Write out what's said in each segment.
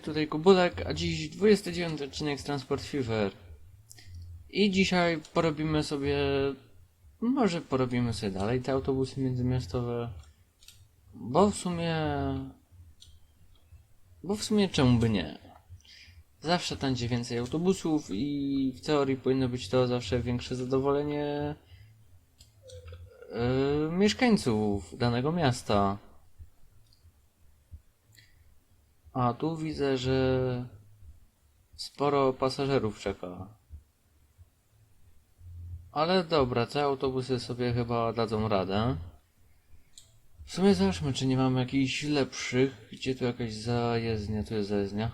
tutaj Kubulek, a dziś 29 odcinek z Transport Fever. I dzisiaj porobimy sobie, może porobimy sobie dalej te autobusy międzymiastowe, bo w sumie, bo w sumie czemu by nie? Zawsze będzie więcej autobusów i w teorii powinno być to zawsze większe zadowolenie yy, mieszkańców danego miasta. A tu widzę, że sporo pasażerów czeka. Ale dobra, te autobusy sobie chyba dadzą radę. W sumie zobaczmy, czy nie mamy jakichś lepszych. Gdzie tu jakaś zajezdnia? Tu jest zajezdnia.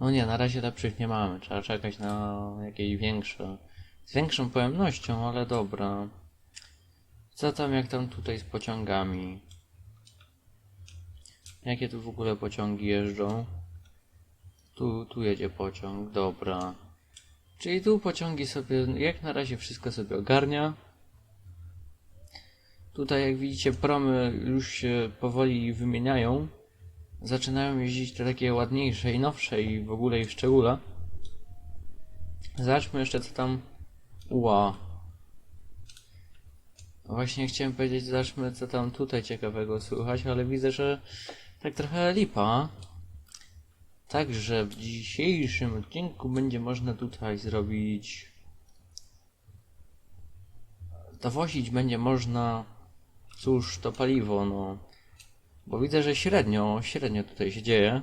No nie, na razie lepszych nie mamy. Trzeba czekać na jakieś większe. Z większą pojemnością, ale dobra. Co tam, jak tam tutaj z pociągami? Jakie tu w ogóle pociągi jeżdżą? Tu, tu jedzie pociąg, dobra. Czyli tu pociągi sobie, jak na razie wszystko sobie ogarnia. Tutaj jak widzicie promy już się powoli wymieniają. Zaczynają jeździć te takie ładniejsze i nowsze i w ogóle i w szczególe. Zobaczmy jeszcze co tam... Ła. Właśnie chciałem powiedzieć, zobaczmy co tam tutaj ciekawego słychać, ale widzę, że tak trochę lipa. Także w dzisiejszym odcinku będzie można tutaj zrobić. Dowozić będzie można. Cóż, to paliwo, no. Bo widzę, że średnio, średnio tutaj się dzieje.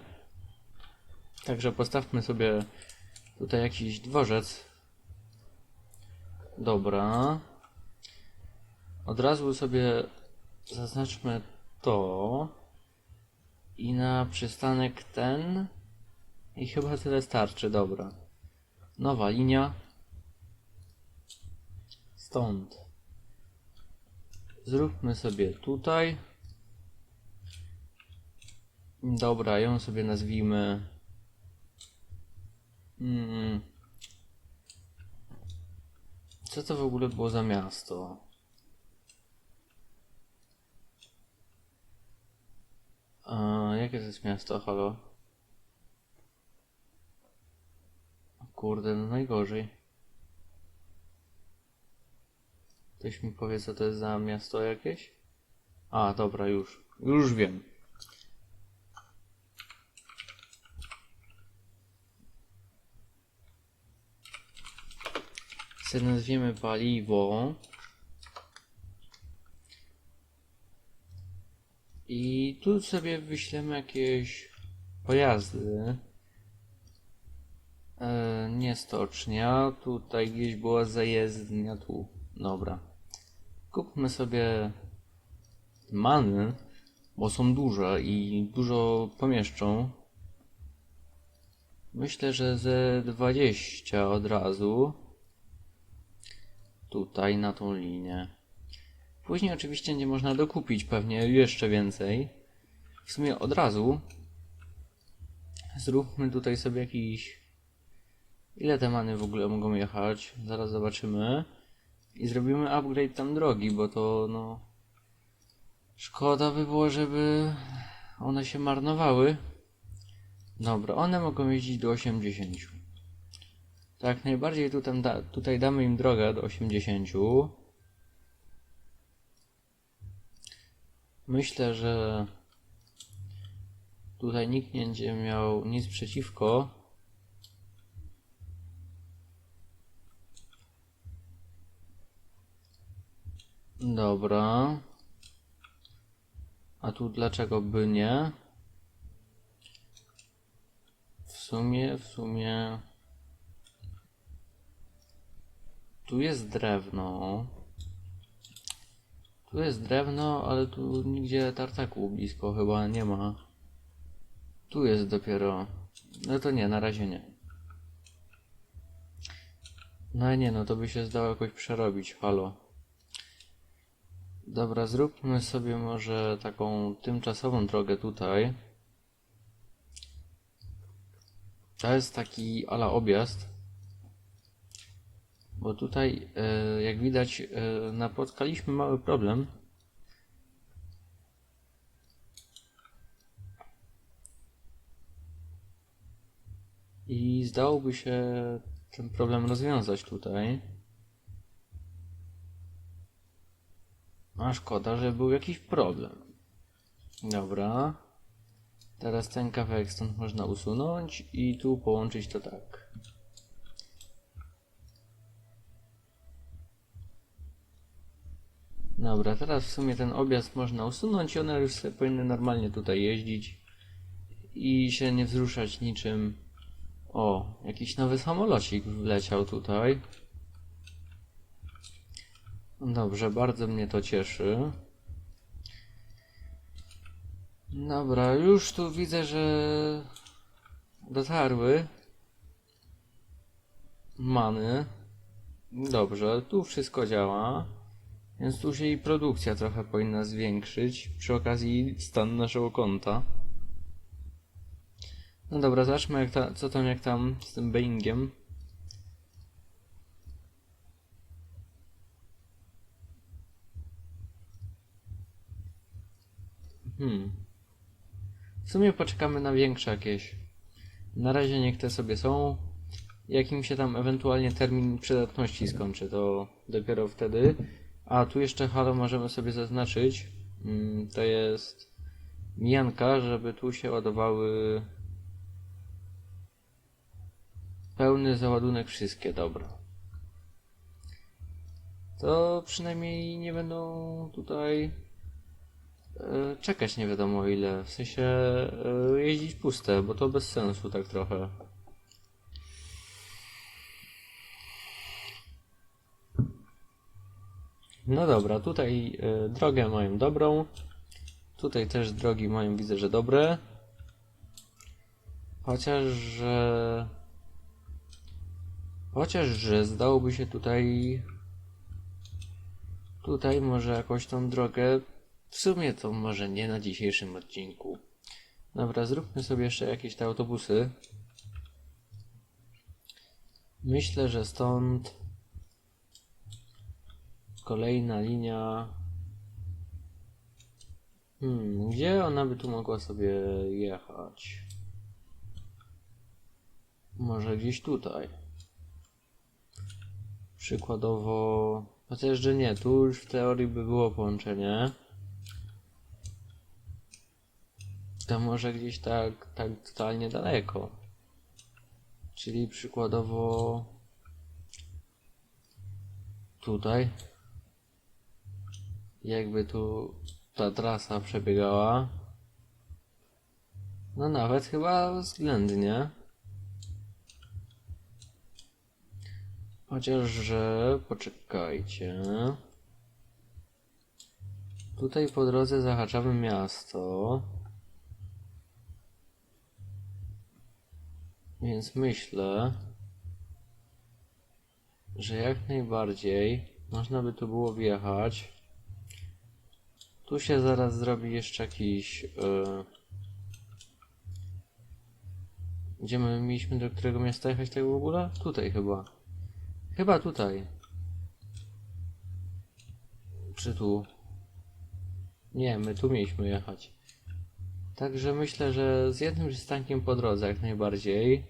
Także postawmy sobie tutaj jakiś dworzec. Dobra. Od razu sobie zaznaczmy to. I na przystanek ten. I chyba tyle starczy, dobra. Nowa linia. Stąd. Zróbmy sobie tutaj. Dobra, ją sobie nazwijmy. Mm. Co to w ogóle było za miasto? A, jakie to jest miasto, halo? O Kurde, no najgorzej. Ktoś mi powie, co to jest za miasto jakieś? A, dobra, już. Już wiem. Se nazwiemy paliwo. I tu sobie wyślemy jakieś pojazdy. E, nie stocznia, tutaj gdzieś była zajezdnia, tu. Dobra. Kupmy sobie many, bo są duże i dużo pomieszczą. Myślę, że ze 20 od razu. Tutaj na tą linię. Później oczywiście nie można dokupić pewnie jeszcze więcej. W sumie od razu zróbmy tutaj sobie jakiś... Ile te many w ogóle mogą jechać? Zaraz zobaczymy. I zrobimy upgrade tam drogi, bo to no... Szkoda by było, żeby one się marnowały. Dobra, one mogą jeździć do 80. Tak, najbardziej tutaj, da, tutaj damy im drogę do 80. Myślę, że tutaj nikt nie będzie miał nic przeciwko. Dobra. A tu dlaczego by nie? W sumie, w sumie. Tu jest drewno. Tu jest drewno, ale tu nigdzie tartaku blisko chyba nie ma. Tu jest dopiero. No to nie, na razie nie. No nie, no to by się zdało jakoś przerobić, halo. Dobra, zróbmy sobie może taką tymczasową drogę tutaj. To jest taki ala objazd. Bo tutaj, e, jak widać, e, napotkaliśmy mały problem. Zdałoby się ten problem rozwiązać tutaj. A szkoda, że był jakiś problem. Dobra. Teraz ten kawałek stąd można usunąć i tu połączyć to tak. Dobra, teraz w sumie ten objazd można usunąć i one już sobie powinny normalnie tutaj jeździć i się nie wzruszać niczym. O, jakiś nowy samolocik wleciał tutaj. Dobrze, bardzo mnie to cieszy. Dobra, już tu widzę, że dotarły many. Dobrze, tu wszystko działa. Więc tu się i produkcja trochę powinna zwiększyć. Przy okazji stan naszego konta. No dobra, zobaczmy jak ta, co tam jak tam z tym Boeingiem. Hmm. W sumie poczekamy na większe jakieś. Na razie niech te sobie są. Jak im się tam ewentualnie termin przydatności skończy, to dopiero wtedy. A tu jeszcze halo możemy sobie zaznaczyć. Mm, To jest mijanka, żeby tu się ładowały pełny załadunek wszystkie, dobra. To przynajmniej nie będą tutaj e, czekać nie wiadomo ile, w sensie e, jeździć puste, bo to bez sensu tak trochę. No dobra, tutaj e, drogę mają dobrą. Tutaj też drogi mają, widzę, że dobre. Chociaż, że... Chociaż, że zdałoby się tutaj... Tutaj może jakąś tą drogę... W sumie to może nie na dzisiejszym odcinku. Dobra, zróbmy sobie jeszcze jakieś te autobusy. Myślę, że stąd... Kolejna linia. Hmm, gdzie ona by tu mogła sobie jechać? Może gdzieś tutaj. Przykładowo. Chociaż, że nie, tu już w teorii by było połączenie. To może gdzieś tak, tak totalnie daleko. Czyli przykładowo tutaj jakby tu ta trasa przebiegała. No nawet chyba względnie. Chociaż, że poczekajcie. Tutaj po drodze zahaczamy miasto. Więc myślę, że jak najbardziej można by tu było wjechać. Tu się zaraz zrobi jeszcze jakiś. Yy... Gdzie my mieliśmy do którego miasta jechać tak w ogóle? Tutaj chyba. Chyba tutaj. Czy tu? Nie, my tu mieliśmy jechać. Także myślę, że z jednym przystankiem po drodze jak najbardziej.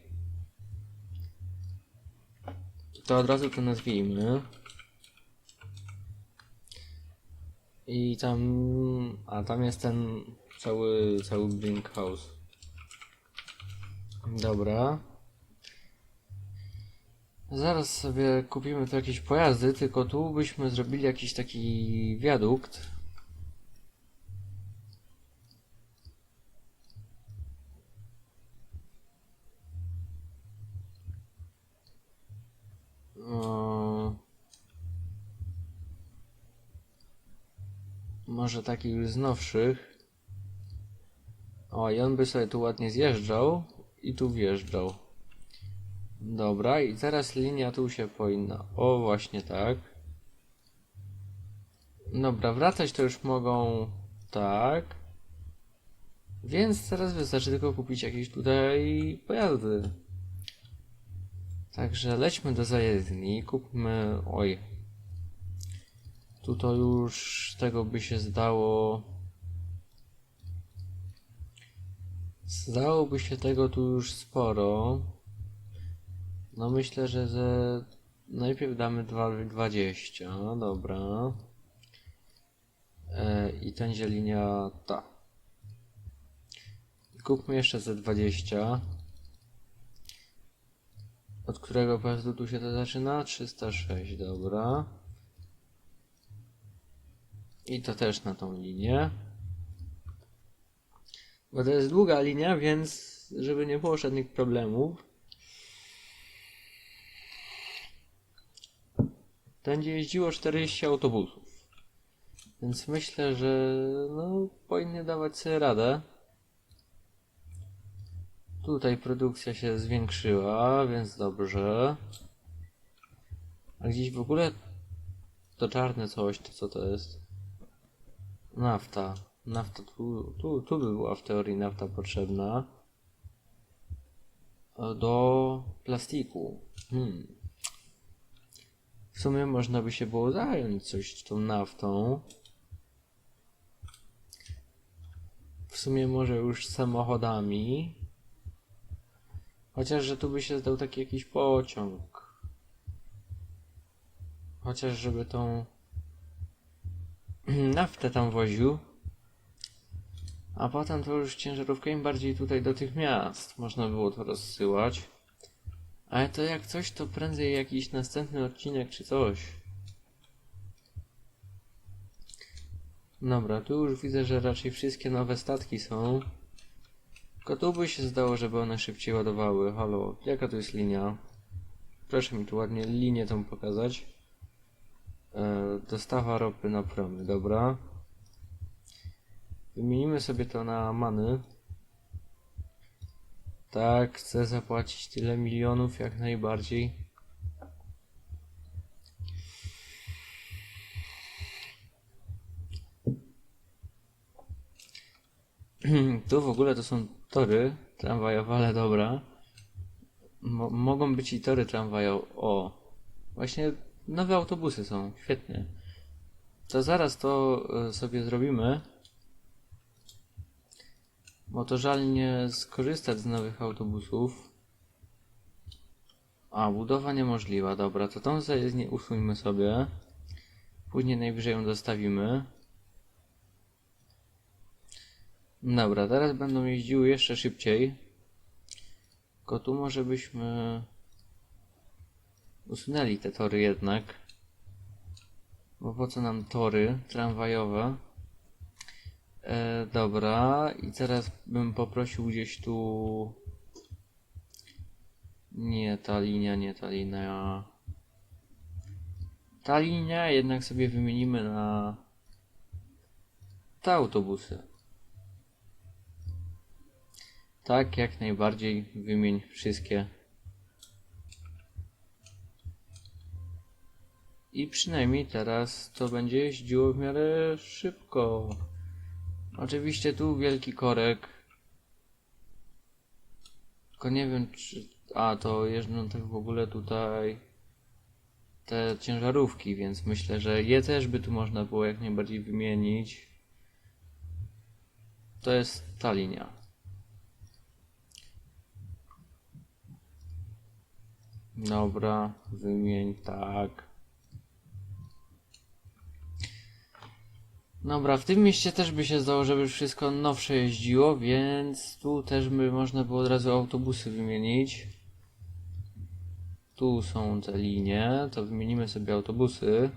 To od razu to nazwijmy. I tam. A tam jest ten cały, cały Brink House. Dobra. Zaraz sobie kupimy tu jakieś pojazdy, tylko tu byśmy zrobili jakiś taki wiadukt. Może taki już z nowszych. O, i on by sobie tu ładnie zjeżdżał i tu wjeżdżał. Dobra, i teraz linia tu się powinna. O, właśnie tak. Dobra, wracać to już mogą tak. Więc teraz wystarczy tylko kupić jakieś tutaj pojazdy. Także lećmy do zajezdni, kupmy. Oj. Tu to już tego by się zdało. Zdałoby się tego tu już sporo. No myślę, że ze... najpierw damy dwa- 20, no dobra. E, I będzie linia ta. Kupmy jeszcze ze 20. Od którego pojazdu tu się to zaczyna? 306, dobra. I to też na tą linię. Bo to jest długa linia, więc żeby nie było żadnych problemów. Będzie jeździło 40 autobusów. Więc myślę, że no, powinny dawać sobie radę. Tutaj produkcja się zwiększyła, więc dobrze. A gdzieś w ogóle to czarne coś, to co to jest? Nafta. Nafta tu, tu, tu by była w teorii nafta potrzebna. E, Do plastiku. Hmm. Sumie można by się było zająć coś tą naftą. W sumie może już samochodami. Chociaż, że tu by się zdał taki jakiś pociąg. Chociaż, żeby tą naftę tam woził. A potem to już ciężarówkami bardziej tutaj do tych miast można było to rozsyłać. Ale to jak coś, to prędzej jakiś następny odcinek czy coś. Dobra, tu już widzę, że raczej wszystkie nowe statki są. Tylko tu by się zdało, żeby one szybciej ładowały. Halo, jaka to jest linia? Proszę mi tu ładnie linię tą pokazać. E, dostawa ropy na promy, dobra. Wymienimy sobie to na many. Tak, chcę zapłacić tyle milionów jak najbardziej. tu w ogóle to są tory tramwajowe, ale dobra. Mo mogą być i tory tramwajowe. O, właśnie nowe autobusy są, świetnie. To zaraz to e, sobie zrobimy. Bo to żal nie skorzystać z nowych autobusów. A, budowa niemożliwa, dobra, to tą nie usuńmy sobie. Później najwyżej ją dostawimy. Dobra, teraz będą jeździły jeszcze szybciej. Tylko tu może byśmy usunęli te tory jednak. Bo po co nam tory tramwajowe? E, dobra, i teraz bym poprosił gdzieś tu. Nie, ta linia, nie ta linia. Ta linia jednak sobie wymienimy na te autobusy. Tak, jak najbardziej wymień wszystkie. I przynajmniej teraz to będzie jeździło w miarę szybko. Oczywiście tu wielki korek. Tylko nie wiem czy... A, to jeżdżą tak w ogóle tutaj te ciężarówki, więc myślę, że je też by tu można było jak najbardziej wymienić. To jest ta linia. Dobra, wymień tak. Dobra, w tym mieście też by się zdało, żeby wszystko nowsze jeździło, więc tu też by można było od razu autobusy wymienić. Tu są te linie, to wymienimy sobie autobusy.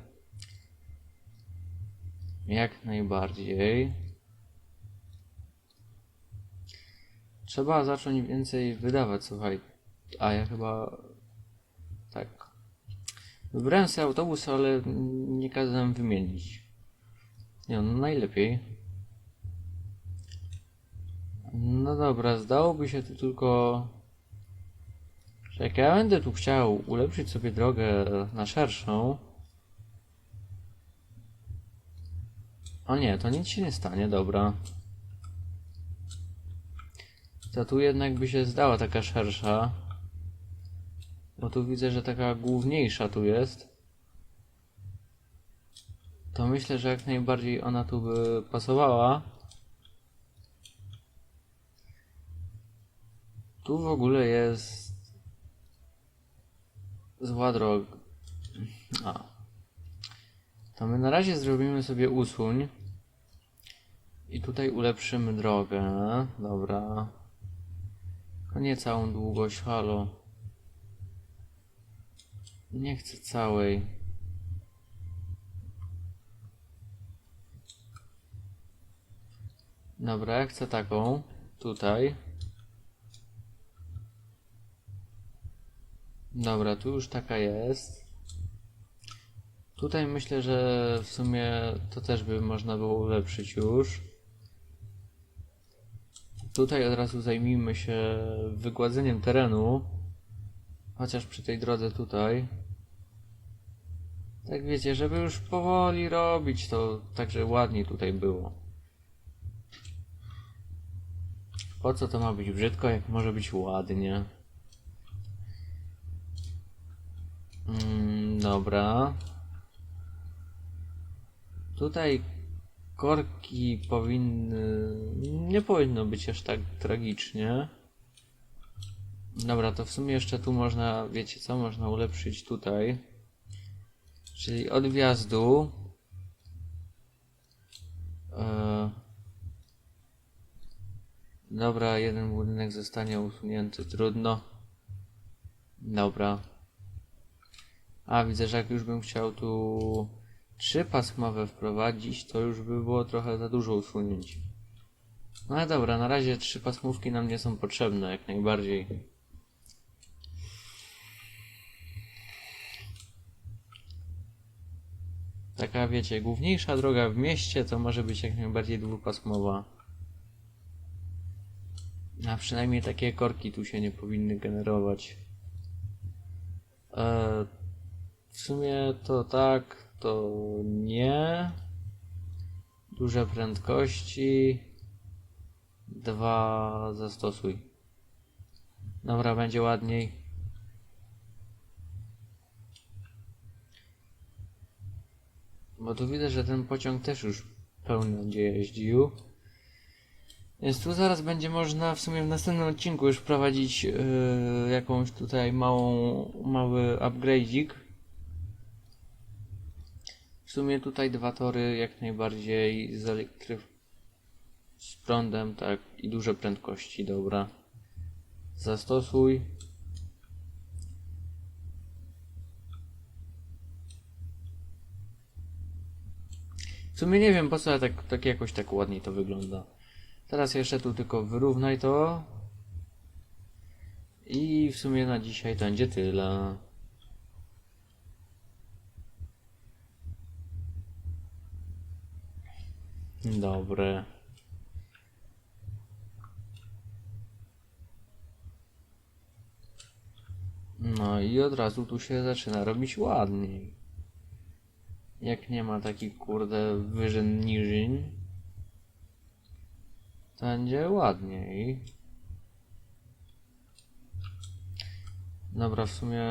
Jak najbardziej. Trzeba zacząć więcej wydawać, słuchaj. A ja chyba... Tak. Wybrałem sobie autobus, ale nie kazałem wymienić. Nie, no najlepiej. No dobra, zdałoby się tu tylko... że Jak ja będę tu chciał ulepszyć sobie drogę na szerszą... O nie, to nic się nie stanie, dobra. To tu jednak by się zdała taka szersza. Bo tu widzę, że taka główniejsza tu jest. To myślę, że jak najbardziej ona tu by pasowała. Tu w ogóle jest Zła droga. To my na razie zrobimy sobie usuń. I tutaj ulepszymy drogę. Dobra. To nie całą długość, halo. Nie chcę całej. Dobra, ja chcę taką. Tutaj. Dobra, tu już taka jest. Tutaj myślę, że w sumie to też by można było ulepszyć już. Tutaj od razu zajmijmy się wygładzeniem terenu. Chociaż przy tej drodze tutaj. Tak wiecie, żeby już powoli robić to, tak że ładniej tutaj było. Po co to ma być brzydko, jak może być ładnie? Mm, dobra. Tutaj korki powinny. Nie powinno być aż tak tragicznie. Dobra, to w sumie jeszcze tu można, wiecie co, można ulepszyć tutaj. Czyli od wjazdu. Dobra, jeden budynek zostanie usunięty, trudno. Dobra. A, widzę, że jak już bym chciał tu trzy pasmowe wprowadzić, to już by było trochę za dużo usunięć. No ale dobra, na razie trzy pasmówki nam nie są potrzebne, jak najbardziej. Taka, wiecie, główniejsza droga w mieście to może być jak najbardziej dwupasmowa. A przynajmniej takie korki tu się nie powinny generować. Eee, w sumie to tak, to nie. Duże prędkości. Dwa zastosuj. Dobra, będzie ładniej. Bo tu widzę, że ten pociąg też już pełny będzie jeździł. Więc tu zaraz będzie można w sumie w następnym odcinku już wprowadzić yy, jakąś tutaj małą, mały upgrade'ik. W sumie tutaj dwa tory jak najbardziej z elektry... z prądem, tak, i duże prędkości, dobra. Zastosuj. W sumie nie wiem po co, tak, tak jakoś tak ładniej to wygląda. Teraz jeszcze tu tylko wyrównaj to. I w sumie na dzisiaj to będzie tyle. Dobre. No i od razu tu się zaczyna robić ładniej. Jak nie ma takich kurde wyżyn niżyn, będzie ładniej. Dobra, w sumie...